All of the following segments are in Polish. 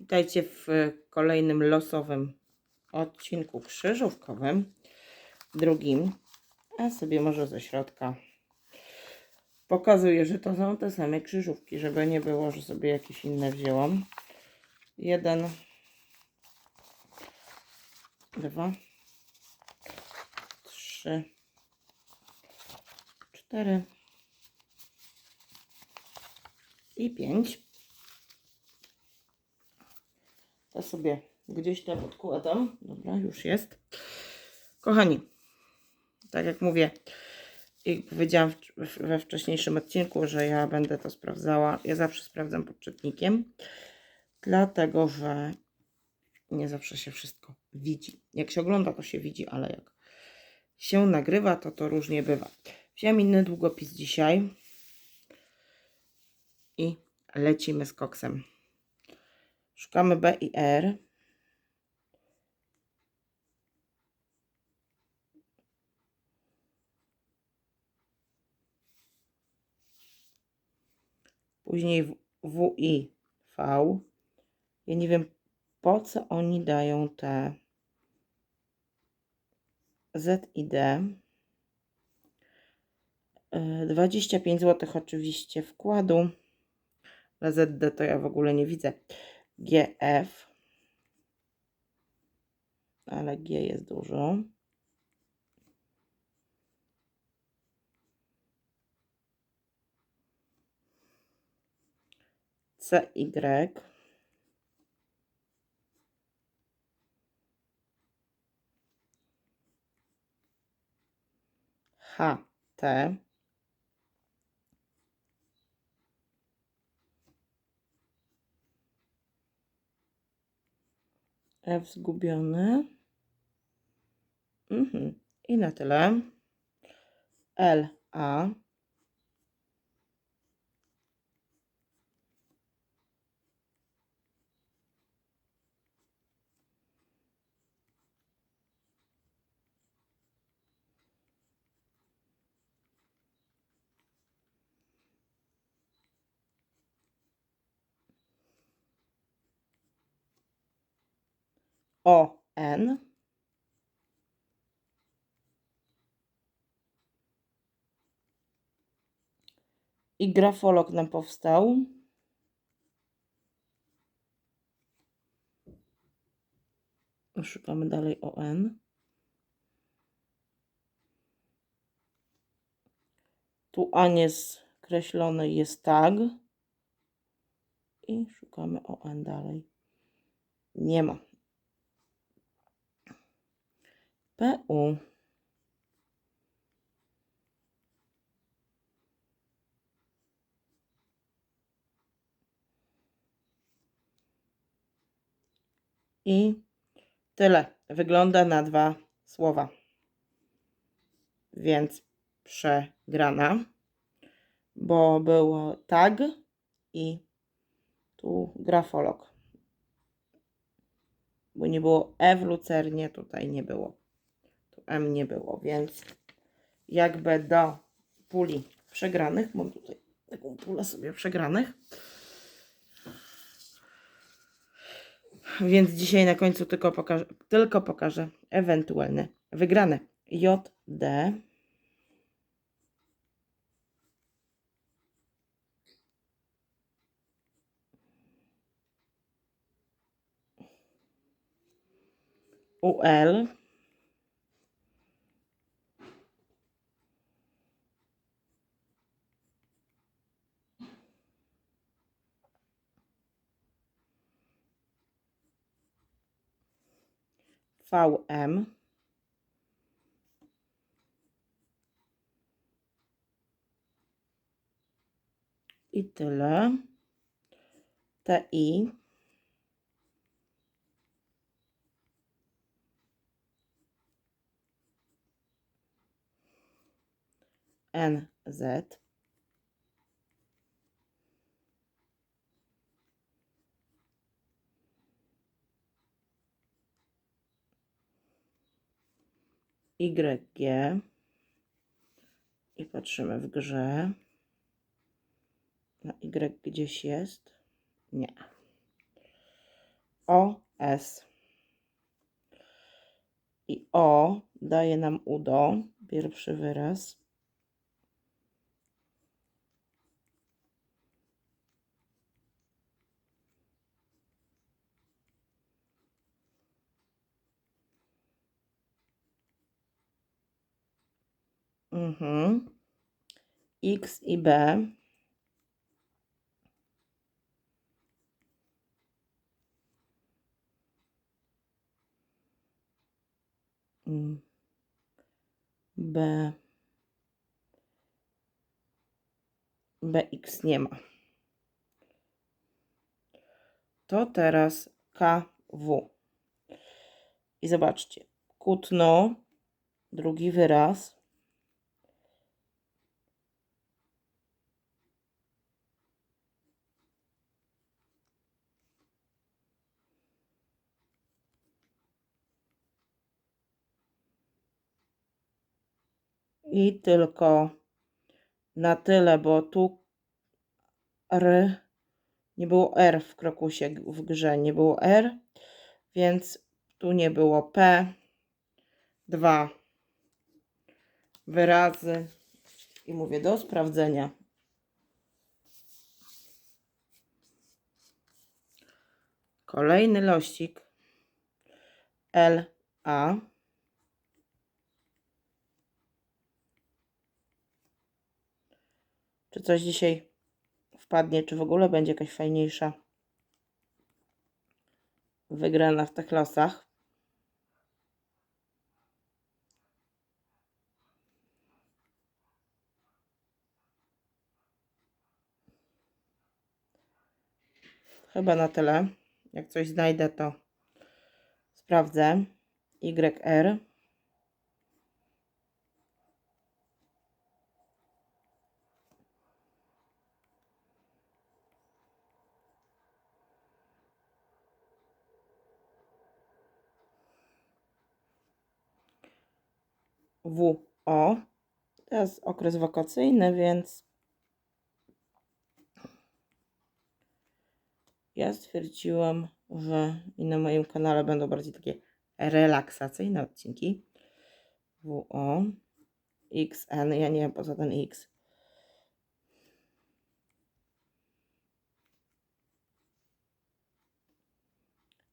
Witajcie w kolejnym losowym odcinku krzyżówkowym, drugim, a sobie może ze środka pokazuję, że to są te same krzyżówki, żeby nie było, że sobie jakieś inne wzięłam. Jeden, dwa, trzy, cztery i pięć. To sobie gdzieś tam odkładam. Dobra, już jest. Kochani, tak jak mówię i powiedziałam we wcześniejszym odcinku, że ja będę to sprawdzała. Ja zawsze sprawdzam pod czytnikiem, dlatego że nie zawsze się wszystko widzi. Jak się ogląda, to się widzi, ale jak się nagrywa, to to różnie bywa. Wziąłem inny długopis dzisiaj i lecimy z koksem. Szukamy B i R. Później W- i V. Ja nie wiem po co oni dają te Z i D. E, 25 zł oczywiście wkładu. Na ZD to ja w ogóle nie widzę. GF. Ale G jest dużo. CY. HT. F zgubiony. Mhm. I na tyle. L, A. O, N. I grafolog nam powstał. Szukamy dalej o N. Tu A skreślony jest tag. I szukamy o N dalej. Nie ma. PU. I tyle. Wygląda na dwa słowa. Więc przegrana, bo było tag i tu grafolog. Bo nie było E w lucernie, tutaj nie było. M nie było, więc jakby do puli przegranych, mam tutaj taką pulę sobie przegranych. Więc dzisiaj na końcu tylko pokażę, tylko pokażę ewentualne wygrane. J, D. UL. VM. I tyle. TI. NZ. YG. I patrzymy w grze. Na Y gdzieś jest? Nie. O, S. I O daje nam udo, pierwszy wyraz. Mhm. X i B. Mm. B. BX nie ma. To teraz KW. I zobaczcie. Kutno, drugi wyraz. I tylko na tyle, bo tu R nie było R w krokusie w grze, nie było R, więc tu nie było P. Dwa wyrazy i mówię do sprawdzenia. Kolejny lościk L Czy coś dzisiaj wpadnie, czy w ogóle będzie jakaś fajniejsza wygrana w tych losach. Chyba na tyle. Jak coś znajdę, to sprawdzę. YR. WO. To jest okres wakacyjny, więc ja stwierdziłam, że i na moim kanale będą bardziej takie relaksacyjne odcinki. WO. XN. Ja nie wiem poza ten X.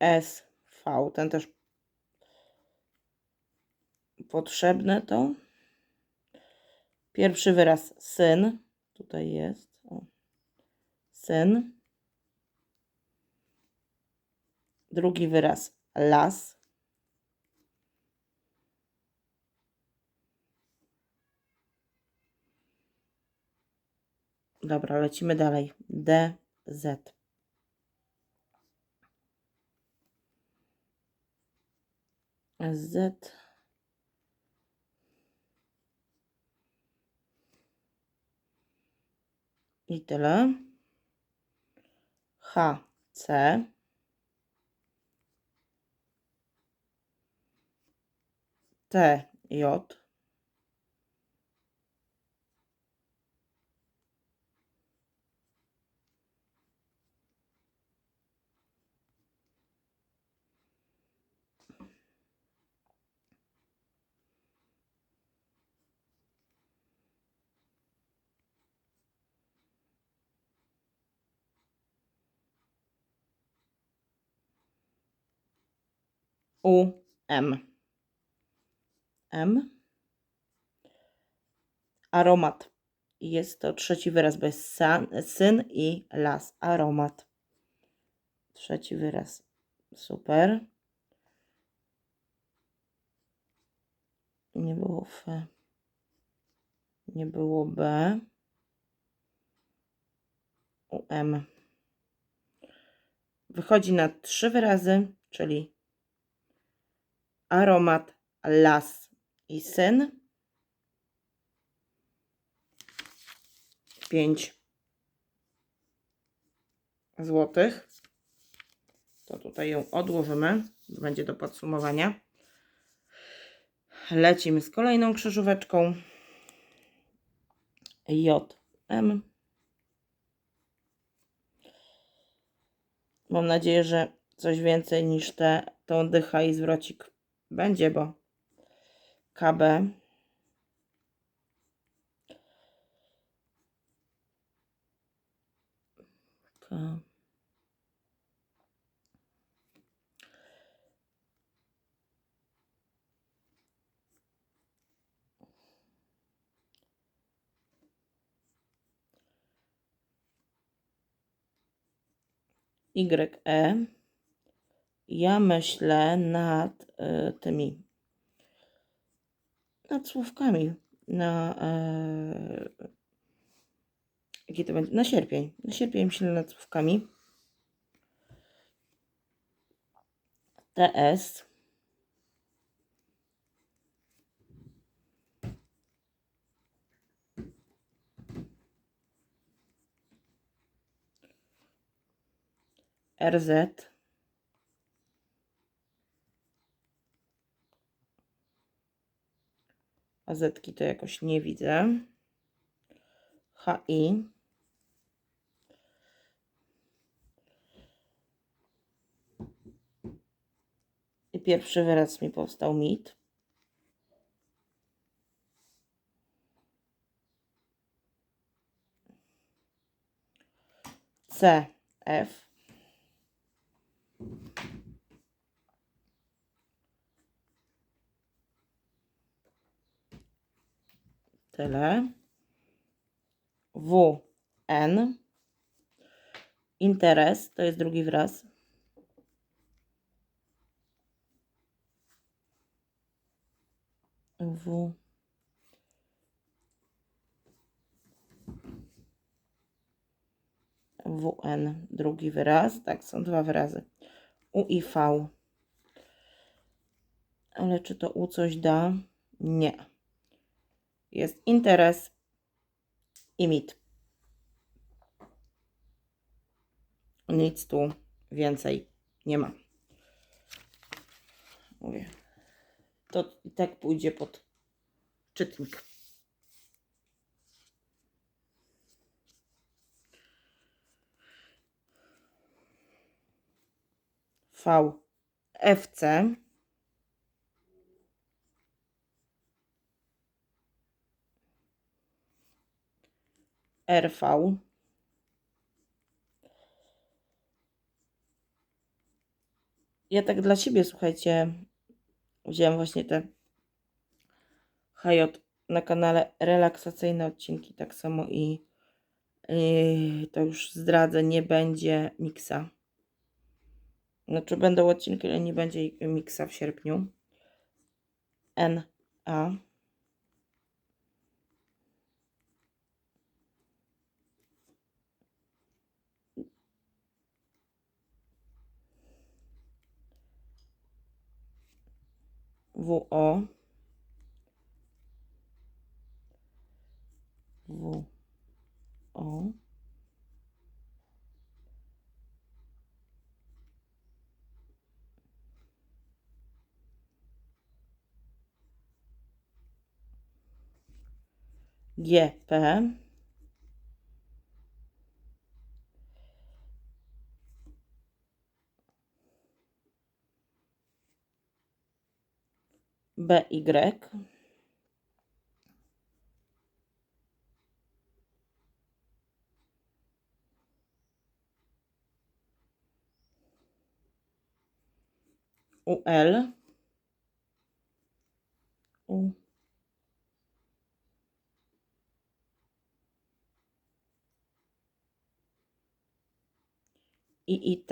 SV. Ten też potrzebne to. Pierwszy wyraz syn. Tutaj jest. O. Syn. Drugi wyraz las. Dobra, lecimy dalej. D, Z. Z. I tyle. H, C. U, M. M. Aromat. Jest to trzeci wyraz, jest san, syn i las. Aromat. Trzeci wyraz. Super. Nie było F. Nie było B. U M. Wychodzi na trzy wyrazy, czyli aromat, las i syn. 5 złotych. To tutaj ją odłożymy. Będzie do podsumowania. Lecimy z kolejną krzyżóweczką. J, M. Mam nadzieję, że coś więcej niż te, tą dycha i zwrocik będzie, bo KB K YE. Ja myślę nad y, tymi, nad słówkami na, e, jaki to będzie, na sierpień. Na sierpień myślę nad słówkami. TS. RZ. A zetki to jakoś nie widzę. HI. I pierwszy wyraz mi powstał mit. CF. Tyle. WN. Interes to jest drugi wraz. W. WN, drugi wyraz. Tak, są dwa wyrazy. U i V. Ale czy to U coś da? Nie. Jest interes i mit. Nic tu więcej nie ma. Mówię. To i tak pójdzie pod czytnik. V FC RV Ja tak dla siebie, słuchajcie, wziąłem właśnie te HJ na kanale relaksacyjne odcinki, tak samo i yy, to już zdradzę, nie będzie miksa. Znaczy będą odcinki, ale nie będzie miksa w sierpniu. NA. WO. WO. GP. BY. UL. U. I IT.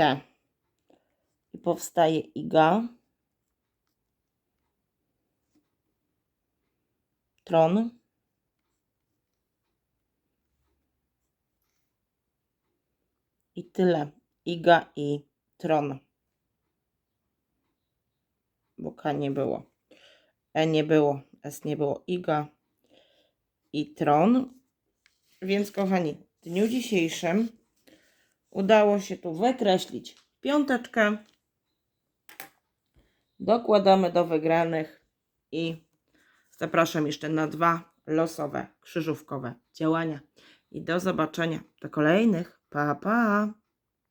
I powstaje IGA. Tron. I tyle. Iga i Tron. Bo K nie było. E nie było. S nie było. Iga i Tron. Więc kochani, w dniu dzisiejszym udało się tu wykreślić piąteczkę. Dokładamy do wygranych i zapraszam jeszcze na dwa losowe, krzyżówkowe działania. I do zobaczenia do kolejnych. Pa, pa!